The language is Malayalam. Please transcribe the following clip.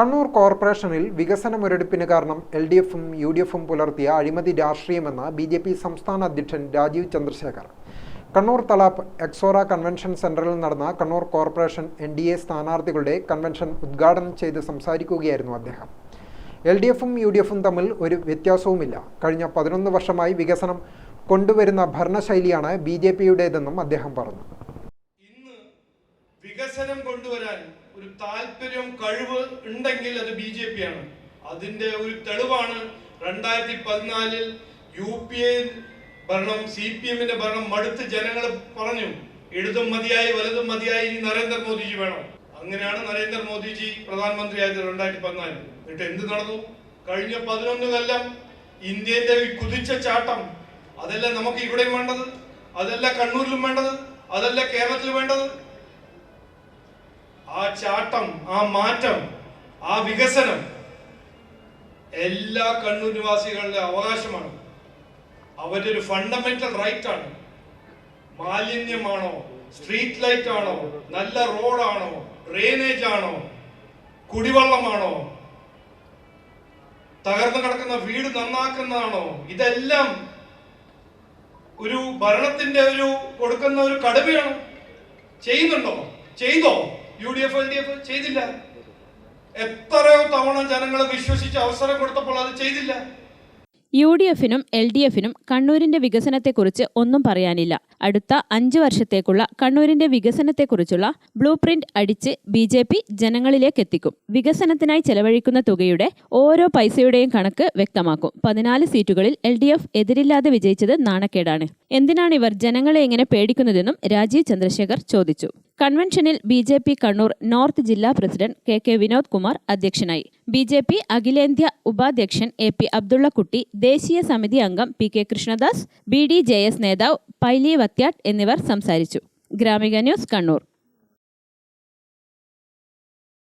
കണ്ണൂർ കോർപ്പറേഷനിൽ വികസന മുരടിപ്പിന് കാരണം എൽ ഡി എഫും യു ഡി എഫും പുലർത്തിയ അഴിമതി രാഷ്ട്രീയമെന്ന് ബി ജെ പി സംസ്ഥാന അധ്യക്ഷൻ രാജീവ് ചന്ദ്രശേഖർ. കണ്ണൂർ തളാപ്പ് എക്സോറ കൺവെൻഷൻ സെന്ററിൽ നടന്ന Kannur corporation N D A സ്ഥാനാർത്ഥികളുടെ കൺവെൻഷൻ ഉദ്ഘാടനം ചെയ്ത് സംസാരിക്കുകയായിരുന്നു അദ്ദേഹം. എൽ ഡി എഫും യു ഡി എഫും തമ്മിൽ ഒരു വ്യത്യാസവുമില്ല. കഴിഞ്ഞ പതിനൊന്ന് വർഷമായി വികസനം കൊണ്ടുവരുന്ന ഭരണശൈലിയാണ് ബി ജെ പിയുടേതെന്നും അദ്ദേഹം പറഞ്ഞു. വികസനം കൊണ്ടുവരാൻ ഒരു താല്പര്യം കഴിവ് ഉണ്ടെങ്കിൽ അത് ബി ജെ പി ആണ്. അതിന്റെ ഒരു തെളിവാണ് രണ്ടായിരത്തി പതിനാലിൽ യു പി എ ഭരണം സി പി എമ്മിന്റെ ഭരണം മടുത്ത് ജനങ്ങൾ പറഞ്ഞു ഇടതും മതിയായി വലതും മതിയായി ഇനി നരേന്ദ്രമോദിജി വേണം. അങ്ങനെയാണ് നരേന്ദ്രമോദിജി പ്രധാനമന്ത്രിയായത് രണ്ടായിരത്തി പതിനാലിൽ എന്നിട്ട് എന്ത് നടന്നു? കഴിഞ്ഞ പതിനൊന്ന് കൊല്ലം ഇന്ത്യന്റെ കുതിച്ച ചാട്ടം അതല്ല നമുക്ക് ഇവിടെയും വേണ്ടത്? അതല്ല കണ്ണൂരിലും വേണ്ടത്? അതല്ല കേരളത്തിൽ വേണ്ടത്? ആ ചാട്ടം ആ മാറ്റം ആ വികസനം എല്ലാ കണ്ണൂർ നിവാസികളുടെ അവകാശമാണ്. അവരുടെ ഒരു ഫണ്ടമെന്റൽ റൈറ്റ് ആണ്. മാലിന്യമാണോ സ്ട്രീറ്റ് ലൈറ്റ് ആണോ നല്ല റോഡാണോ ഡ്രെയിനേജ് ആണോ കുടിവെള്ളമാണോ തകർന്നു കിടക്കുന്ന വീട് നന്നാക്കുന്നതാണോ ഇതെല്ലാം ഒരു ഭരണത്തിന്റെ ഒരു കൊടുക്കുന്ന ഒരു കടമയാണ്. ചെയ്യുന്നുണ്ടോ? ചെയ്തോ? U D F L D F ചെയ്തില്ല. എത്രയോ തവണ ജനങ്ങളെ വിശ്വസിച്ച് അവസരം കൊടുത്തപ്പോൾ അത് ചെയ്തില്ല. യു ഡി എഫിനും എൽ ഡി എഫിനും കണ്ണൂരിന്റെ വികസനത്തെക്കുറിച്ച് ഒന്നും പറയാനില്ല. അടുത്ത അഞ്ച് വർഷത്തേക്കുള്ള കണ്ണൂരിന്റെ വികസനത്തെക്കുറിച്ചുള്ള ബ്ലൂ പ്രിന്റ് അടിച്ച് ബി ജെ പി ജനങ്ങളിലേക്കെത്തിക്കും വികസനത്തിനായി ചെലവഴിക്കുന്ന തുകയുടെ ഓരോ പൈസയുടെയും കണക്ക് വ്യക്തമാക്കും. പതിനാല് സീറ്റുകളിൽ എൽ ഡി എഫ് എതിരില്ലാതെ വിജയിച്ചത് നാണക്കേടാണ്. എന്തിനാണ് ഇവർ ജനങ്ങളെ ഇങ്ങനെ പേടിക്കുന്നതെന്നും രാജീവ് ചന്ദ്രശേഖർ ചോദിച്ചു. കൺവെൻഷനിൽ B J P Kannur north ജില്ലാ president K K Vinod Kumar അധ്യക്ഷനായി. ബി ജെ പി അഖിലേന്ത്യാ ഉപാധ്യക്ഷൻ എ പി അബ്ദുള്ളക്കുട്ടി ദേശീയ സമിതി അംഗം P K Krishnadas B D J S നേതാവ് പൈലി വത്യാട്ട് എന്നിവർ സംസാരിച്ചു. ഗ്രാമിക ന്യൂസ് കണ്ണൂർ.